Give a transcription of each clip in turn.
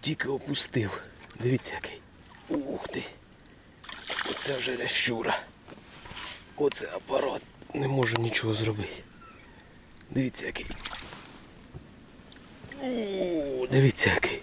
Тільки опустив. Дивіться який. Ух ти. Оце вже лящура. Оце апарат. Не можу нічого зробити. Дивіться який. Дивіться який.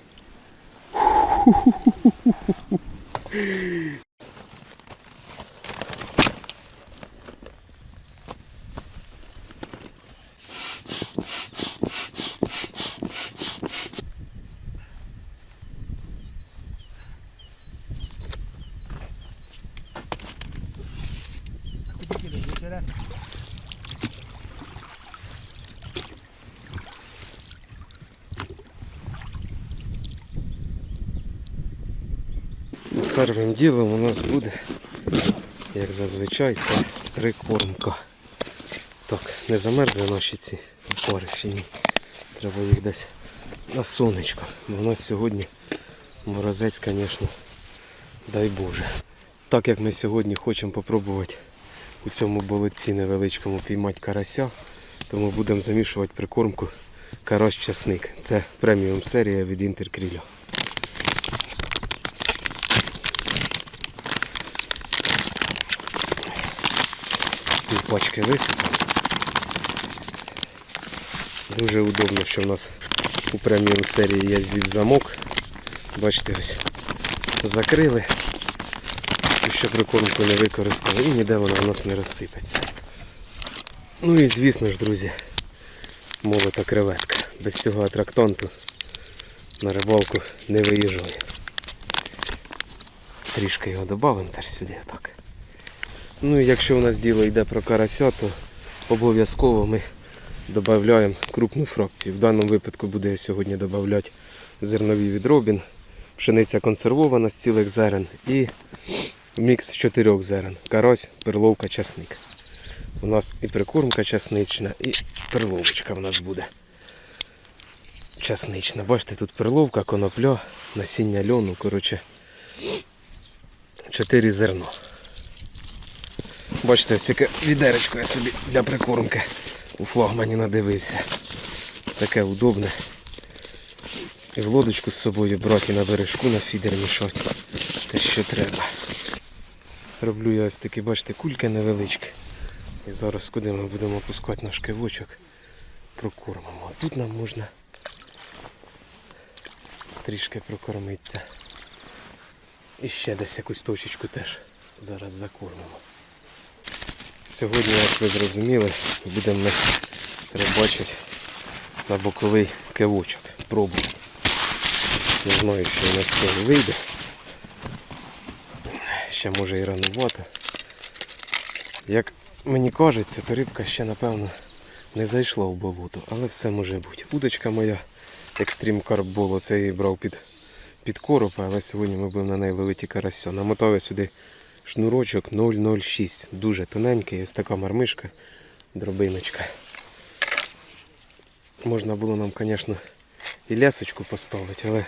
Першим ділом у нас буде, як зазвичай, це прикормка. Так, не замерзли наші ці опори ще ні. Треба їх десь на сонечко. У нас сьогодні морозець, звісно, дай Боже. Так як ми сьогодні хочемо попробувати у цьому болотці невеличкому піймати карася, тому будемо замішувати прикормку карась часник. Це преміум серія від Інтеркріля. Пів пачки висипав. Дуже удобно, що в нас у преміум серії є зіп замок. Бачите, ось закрили, щоб прикормку не використали і ніде вона у нас не розсипеться. Ну і звісно ж, друзі, молота креветка. Без цього атрактанту на рибалку не виїжджає. Трішки його додамо теж сюди отак. Ну і якщо у нас діло йде про карася, то обов'язково ми додаємо крупну фракцію. В даному випадку буде я сьогодні додавати зернові відробін, пшениця консервована з цілих зерен і мікс чотирьох зерен. Карась, перловка, часник. У нас і прикормка часнична, і перловочка в нас буде. Часнична. Бачите, тут перловка, конопля, насіння льону, коротше, чотири зерно. Бачите, ось яке відеречко я собі для прикормки у флагмані надивився. Таке удобне. І в лодочку з собою брати на бережку на фідер мішати. Те, що треба. Роблю я ось такі, бачите, кульки невеличкі. І зараз куди ми будемо пускати наш кивочок, прокормимо. А тут нам можна трішки прокормитися. І ще десь якусь точечку теж зараз закормимо. Сьогодні, як ви зрозуміли, будемо ми рибачити на боковий кивочок. Пробуємо. Не знаю, що у нас цього вийде. Ще може і ранувато. Як мені кажеться, то рибка ще напевно не зайшла в болото, але все може бути. Удочка моя екстрім карболо, це я її брав під, під коропа, але сьогодні ми будемо на неї ловити карася. Намотав я сюди шнурочок 006. Дуже тоненький, ось така мармишка, дробиночка. Можна було нам, звісно, і лясочку поставити, але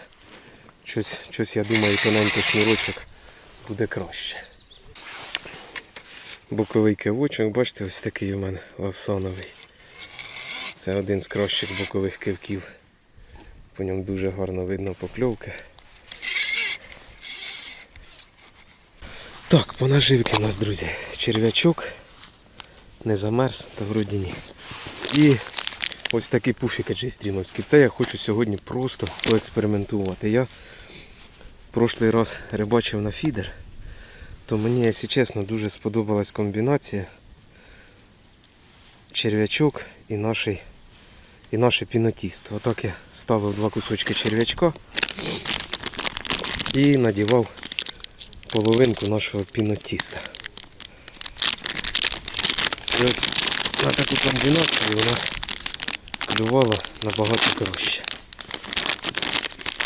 щось, я думаю, тоненький шнурочок буде краще. Боковий кивочок, бачите, ось такий у мене лавсоновий. Це один з кращих бокових кивків. По ньому дуже гарно видно покльовки. Так, по наживці у нас, друзі, черв'ячок. Не замерз, та вроді ні. І ось такий пуфік джейстрімовський. Це я хочу сьогодні просто поекспериментувати. Я прошлий раз рибачив на фідер, то мені, якщо чесно, дуже сподобалась комбінація черв'ячок і наш, і наше пінотісто. Отак я ставив два кусочки черв'ячка і надівав половинку нашого пінотіста. І ось на таку комбінацію у нас клювало набагато краще.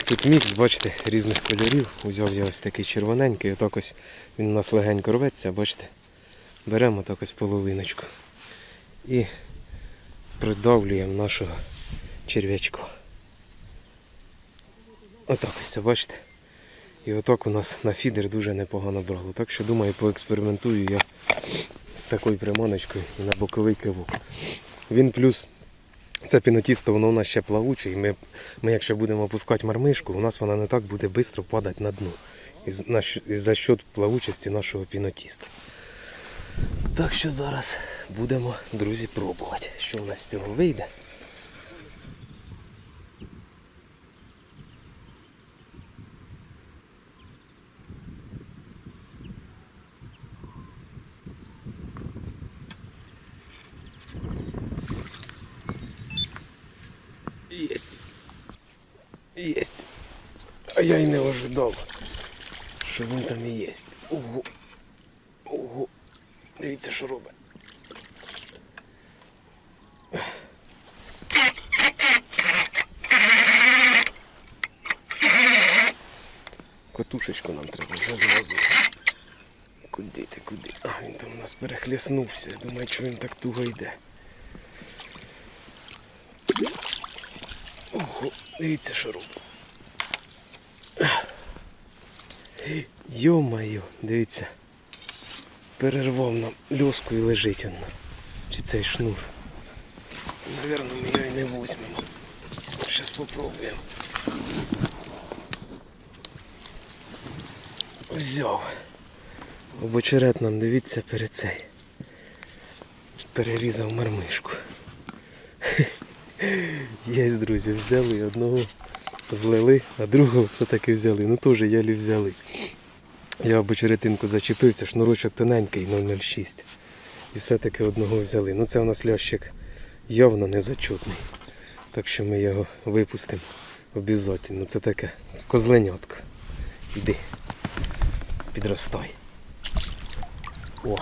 Тут мікс, бачите, різних кольорів. Узяв я ось такий червоненький, отак ось він у нас легенько рветься, бачите. Беремо так ось половиночку і придавлюємо нашого черв'ячка. Отак ось це бачите. І отак у нас на фідер дуже непогано брало. Так що думаю, поекспериментую я з такою приманочкою і на боковий кивок. Він плюс Це пінотісто, воно у нас ще плавуче, і ми, ми якщо будемо опускати мармишку, у нас вона не так буде швидко падати на дно. Із, на, із за счет плавучості нашого пінотіста. Так що зараз будемо, друзі, пробувати, що у нас з цього вийде. Єсть. Єсть. А ожидав, що він там і єсть. Ого. Ого. Дивіться, що робить. Котушечку нам треба вже зразу. Куди ти, куди? А, він там у нас перехліснувся. Думаю, що він так туго йде. Ого, дивіться, що робить. Йо-моє, дивіться. Перервав нам льоску і лежить він. Чи цей шнур. Наверно, ми його і не візьмемо. Зараз спробуємо. Взяв. Обочерет нам, дивіться, перед цей. Перерізав мармишку. Є, друзі, взяли одного злили, а другого все-таки взяли. Ну теж єлі взяли. Я об очеретинку зачепився, шнурочок тоненький 006. І все-таки одного взяли. Ну це у нас лящик явно незачутний. Так що ми його випустимо обов'язково. Це таке козленятко. Іди. Підростай. О.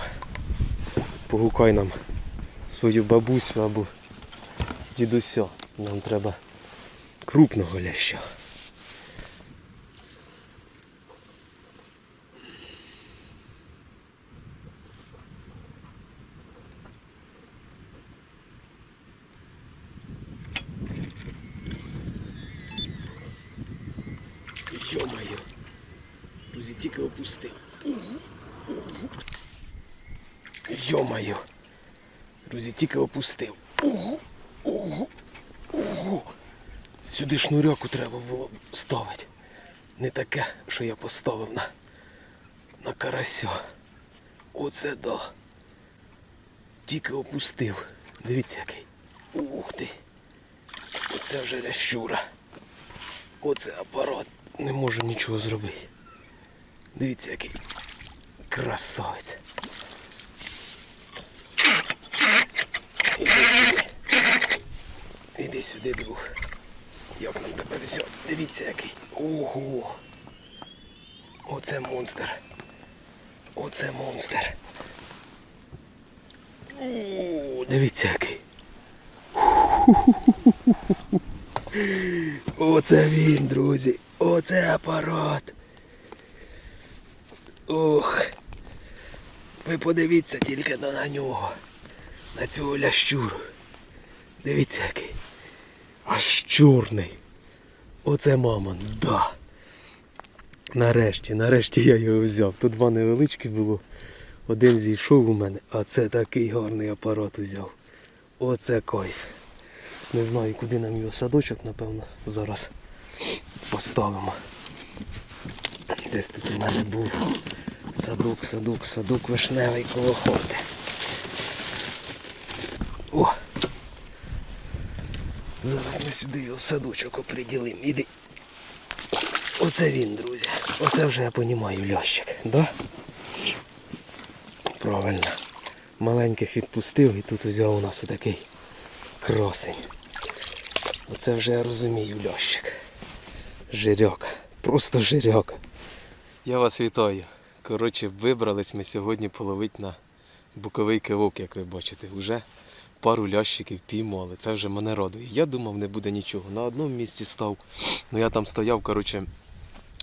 Погукай нам свою бабусю або дідуся. Нам треба крупного ляща. Йо-моє, друзі, тільки опустив. Йо-моє, друзі, тільки опустив. Сюди шнуряку треба було б ставити. Не таке, що я поставив на, на карася. Оце да. Тільки опустив. Дивіться який. Ух ти. Оце вже лящура. Оце апарат. Не можу нічого зробити. Дивіться який. Красавець. Іди сюди, друг. Як нам тебе взяти? Дивіться який. Ого. Оце монстр. Оце монстр. О, дивіться який. Оце він, друзі. Оце апарат. Ох. Ви подивіться тільки на нього. На цього лящуру. Дивіться який. Аж чорний. Оце мамон, да. Нарешті, нарешті я його взяв. Тут два невеличкі було. Один зійшов у мене, а це такий гарний апарат узяв. Оце кайф. Не знаю, куди нам його садочок, напевно, зараз поставимо. Десь тут у мене був садок, садок, садок вишневий коло. О! Зараз ми сюди його в садочок оприділимо. Іди. Оце він, друзі. Оце вже я розумію лящик, да? Правильно. Маленьких відпустив і тут взяв у нас отакий красень. Оце вже я розумію лящик. Жиряк. Просто жиряк. Я вас вітаю. Коротше, вибрались ми сьогодні половити на буковий кивок, як ви бачите. Уже пару лящиків піймали. Це вже мене радує. Я думав, не буде нічого. На одному місці став. Ну я там стояв, коротше,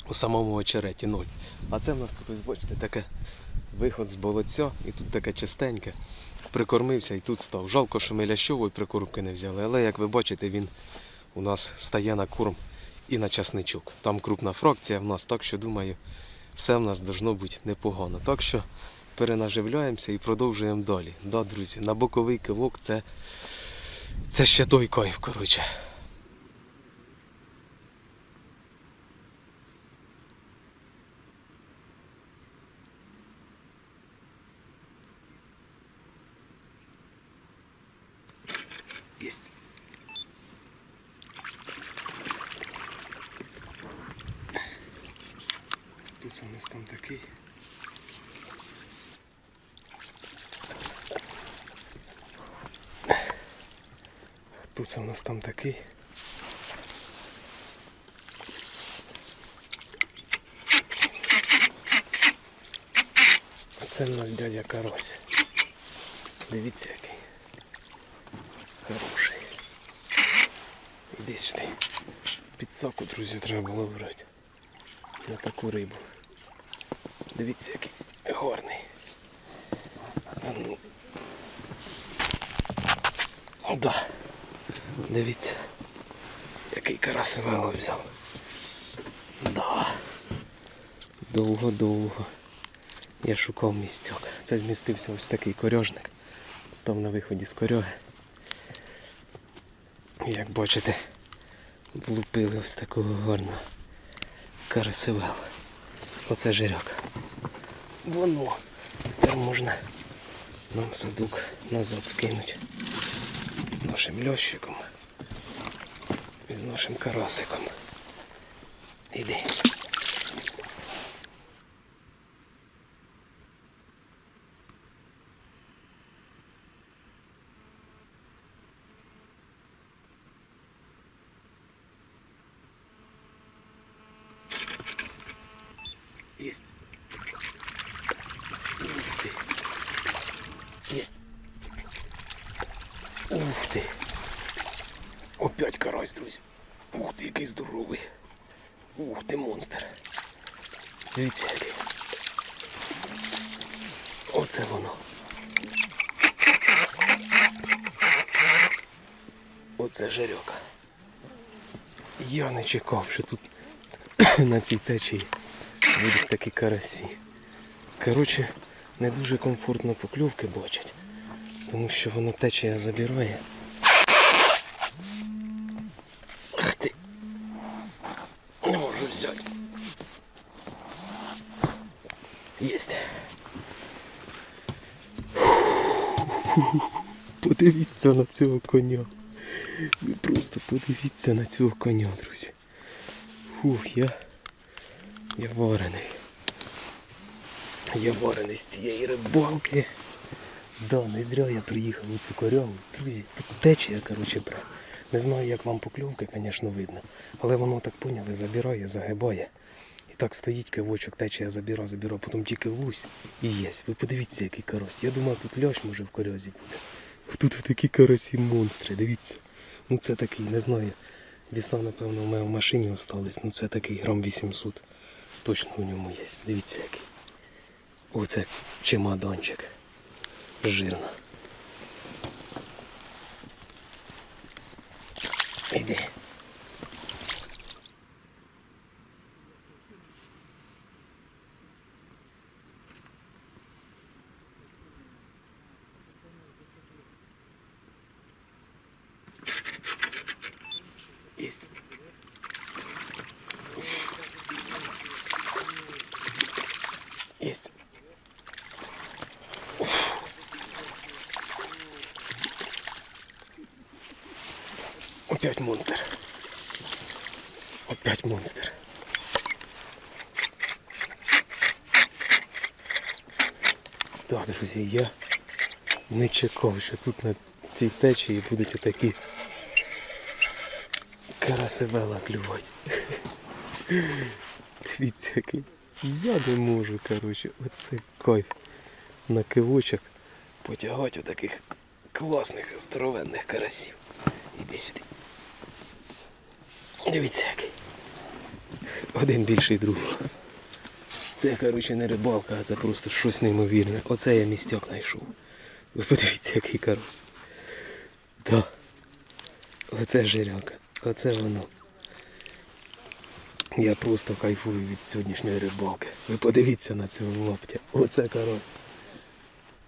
у самому очереті ноль. А це в нас тут, ось бачите, таке виход з болотця, і тут таке чистеньке. Прикормився і тут став. Жалко, що ми лящової прикормки не взяли, але як ви бачите, він у нас стає на корм і на часничок. Там крупна фракція в нас, так що думаю, все в нас должно бути непогано. Так що перенаживляємося і продовжуємо далі. Да, друзі, на боковий кивок це Це ще той кайф, коротше. Єсть. Тут у нас там такий. Хто це у нас там такий? А це у нас дядя Карось. Дивіться який. Хороший. Іди сюди. Підсаку, друзі, треба було брати. На таку рибу. Дивіться, який гарний. А ну. Да. Дивіться, який карасивело взяв. Да. Довго-довго. Я шукав місток. Це змістився ось такий корьожник. Став на виході з корьоги. Як бачите, влупили ось такого гарного карасивела. Оце жиряк. Воно. Тепер можна нам садок назад вкинути нашим льощиком і з нашим карасиком. Іди. Есть. Ух ты. Есть. Ух ты. Опять карась, друзі. Ух ти, який здоровий. Ух ти, монстр. Дивіться який. Оце воно. Оце жарьок. Я не чекав, що тут на цій течії будуть такі карасі. Коротше, не дуже комфортно покльовки бачать, тому що воно течія забирає. Ах ти. Не можу взяти. Єсть. Подивіться на цього коня. Ви просто подивіться на цього коня, друзі. Фух, я. Я варений. Я варений з цієї рибалки. Да, не зря я приїхав у цю корягу. Друзі, тут течія, коротше, бре. Не знаю, як вам покльовки, звісно, видно. Але воно так поняли, забирає, загибає. І так стоїть кивочок, течія забіра, забіра, потім тільки лусь і єсть. Ви подивіться, який карась. Я думав, тут льош може в корязі буде. Тут такі карасі монстри, дивіться. Ну це такий, не знаю. Віса, напевно, в мене в машині остались. Ну це такий грам 800. Точно у ньому є. Дивіться який. Оце чемоданчик. Жирно. Іди. Опять монстр. Опять монстр. Так, друзі, я не чекав, що тут на цій течії будуть отакі карасивела клювати. Дивіться, який. Я не можу, коротше, оце кайф на кивочок потягати отаких класних здоровенних карасів. Іди сюди. Дивіться який. Один більший другого. Це, коротше, не рибалка, а це просто щось неймовірне. Оце я місток знайшов. Ви подивіться, який карась. Да. Оце жиряка. Оце воно. Я просто кайфую від сьогоднішньої рибалки. Ви подивіться на цього лаптя. Оце карась.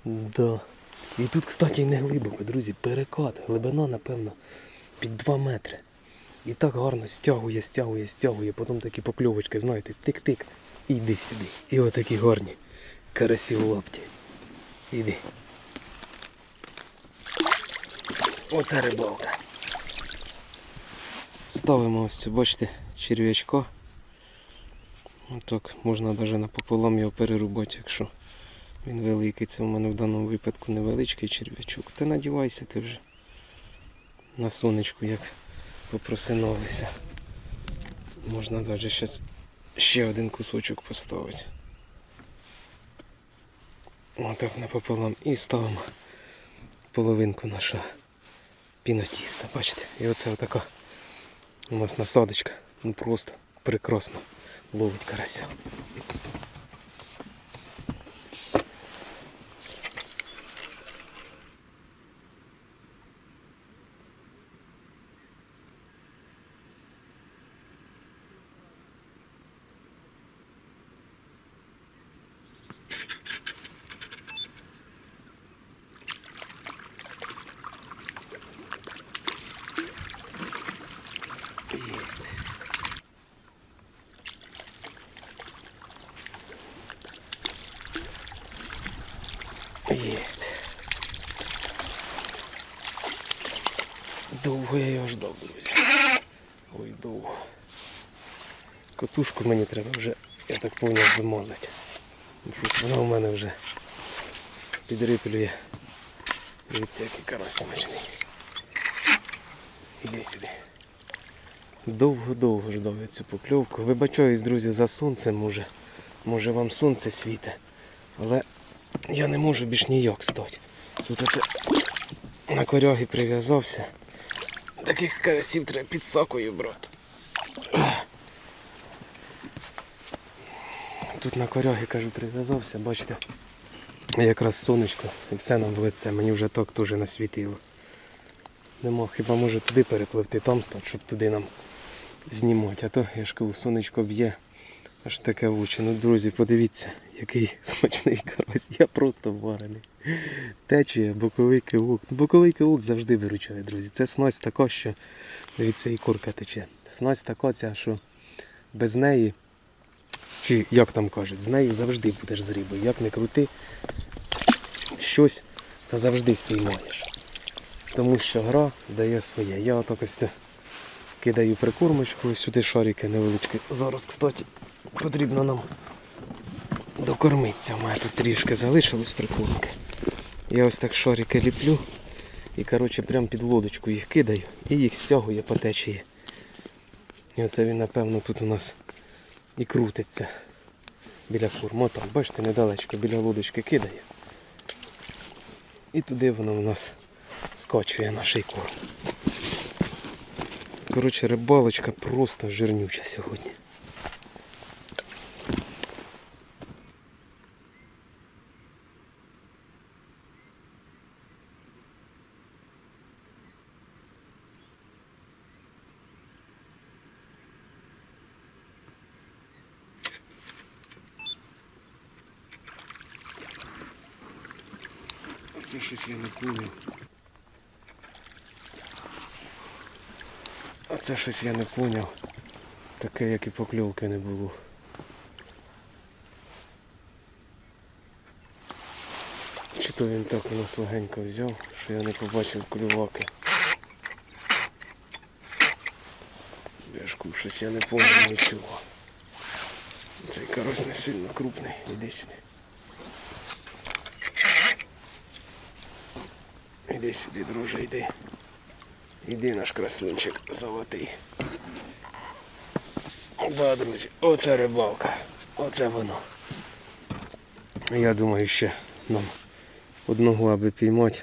Да. І тут, кстати, не глибоко, друзі, перекат. Глибина, напевно, під 2 метри. І так гарно стягує, стягує, стягує. Потім такі покльовочки, знаєте, тик-тик. І йди сюди. І отакі гарні карасі в лапті. Іди. Оце рибалка. Ставимо ось цю, бачите, черв'ячка. Отак, можна навіть напополам його перерубати, якщо він великий. Це в мене в даному випадку невеличкий черв'ячок. Та надівайся ти вже на сонечку, як попросиналися. Можна навіть зараз ще один кусочок поставити. Отак напополам. І ставимо половинку нашого пінатіста. Бачите? І оце отака у нас насадочка. Ну просто прекрасно ловить карася. Есть. Есть. Довго я його ждав, друзі. Ой, довго. Котушку мені треба вже, я так поняв, замазати. Щось вона у мене вже підриплює. Дивіться, який карась смачний. Іди сюди. Довго-довго ждав я цю покльовку. Вибачаюсь, друзі, за сонцем може. Може вам сонце світе. Але я не можу більш ніяк стати. Тут оце на коряги прив'язався. Таких карасів треба під сакою брати. Тут на коряги, кажу, прив'язався, бачите. Якраз сонечко і все нам в лице. Мені вже так теж насвітило. Нема, хіба може туди перепливти, там стати, щоб туди нам знімати. А то я ж кажу, сонечко б'є. Аж таке в очі. Ну, друзі, подивіться, який смачний карась. Я просто варений. Течія, боковий кивок. Ну, боковий кивок завжди виручає, друзі. Це снасть така, що дивіться, і курка тече. Снасть така ця, що без неї, чи як там кажуть, з нею завжди будеш з рибою. Як не крути, щось та завжди спіймаєш. Тому що гра дає своє. Я отак ось кидаю прикормочку, сюди шарики невеличкі. Зараз, кстати, потрібно нам докормитися. У мене тут трішки залишилось прикормки. Я ось так шарики ліплю і коротше прям під лодочку їх кидаю і їх стягує по течії. І оце він, напевно, тут у нас і крутиться біля корм. Там, бачите, недалечко біля лодочки кидає. І туди воно у нас скачує наш корм. Коротше, рибалочка просто жирнюча сьогодні. Поняв. А це щось я не поняв. Таке, як і покльовки не було. Чи то він так у нас легенько взяв, що я не побачив клюваки. Бяшку, щось я не поняв нічого. Цей карась не сильно крупний. Іди сюди. Іди сюди, друже, йди. Іди наш красунчик золотий. Да, друзі, оце рибалка. Оце воно. Я думаю, ще нам одного аби піймати.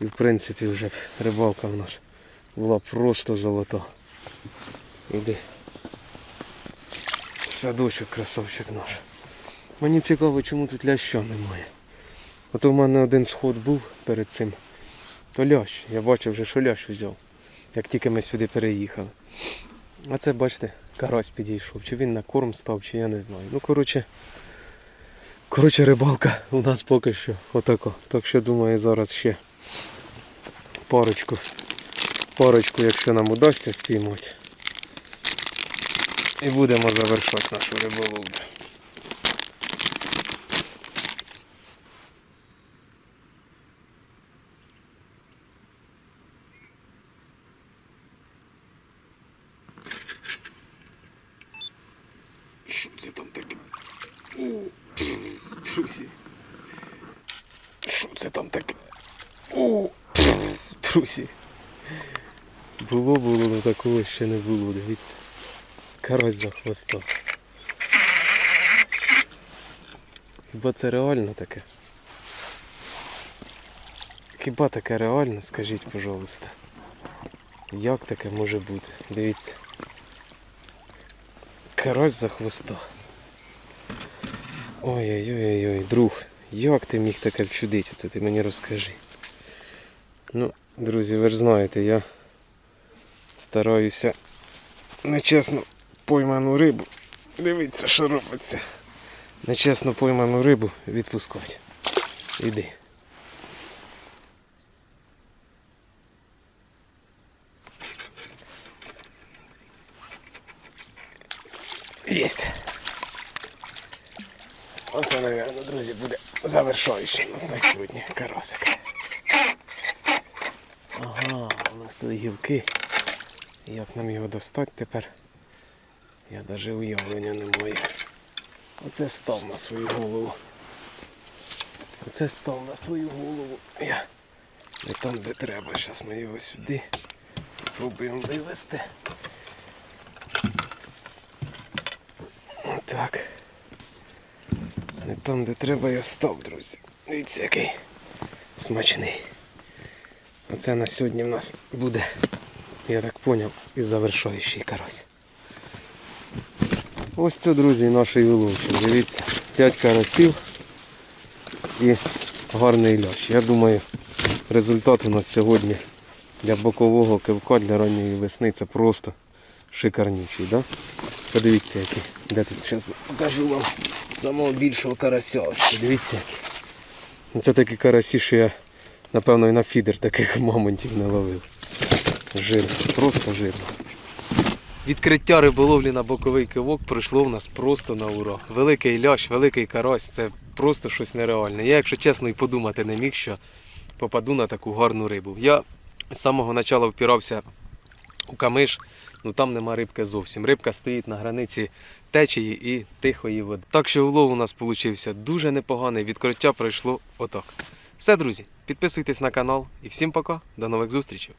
І в принципі вже рибалка в нас була просто золота. Іди. Садочок красавчик наш. Мені цікаво, чому тут ляща немає. От у мене один сход був перед цим. То лящ. Я бачив вже, що лящ взяв, як тільки ми сюди переїхали. А це, бачите, карась підійшов. Чи він на корм став, чи я не знаю. Ну, коротше, Коротше, рибалка у нас поки що отако. Так що думаю, зараз ще парочку. Парочку, якщо нам удасться спіймати. І будемо завершати нашу риболовлю. Що це там таке? О, друзі. Що це там таке? О, друзі. Було, було, але такого ще не було, дивіться. Карась за хвоста. Хіба це реально таке? Хіба таке реально, скажіть, пожалуйста. Як таке може бути? Дивіться. Карась за хвоста. Ой-ой-ой, друг, як ти міг таке вчудити? Це ти мені розкажи. Ну, друзі, ви ж знаєте, я стараюся нечесно пойману рибу. Дивіться, що робиться. Нечесно пойману рибу відпускати. Іди. Єсть. Оце, мабуть, друзі, буде завершаючий у нас на сьогодні карасик. Ага, у нас тут гілки. Як нам його достати тепер? Я навіть уявлення не маю. Оце став на свою голову. Оце став на свою голову. Я не там, де треба. Зараз ми його сюди пробуємо вивести. Так. Не там, де треба, я став, друзі. Дивіться, який смачний. Оце на сьогодні в нас буде, я так зрозумів, і завершаючий карась. Ось це, друзі, наш уловчик. Дивіться, 5 карасів і гарний лящ. Я думаю, результат у нас сьогодні для бокового кивка, для ранньої весни це просто шикарнючий. Да? Подивіться, який. Де тут зараз покажу вам самого більшого карася. Дивіться який. Ну, Це такі карасі, що я, напевно, і на фідер таких мамонтів не ловив. Жирно, просто жирно. Відкриття риболовлі на боковий кивок пройшло в нас просто на ура. Великий лящ, великий карась це просто щось нереальне. Я, якщо чесно, і подумати не міг, що попаду на таку гарну рибу. Я з самого початку впирався у камиш, ну там нема рибки зовсім. Рибка стоїть на границі течії і тихої води. Так що улов у нас вийшов дуже непоганий. Відкриття пройшло отак. Все, друзі, підписуйтесь на канал і всім пока, до нових зустрічей.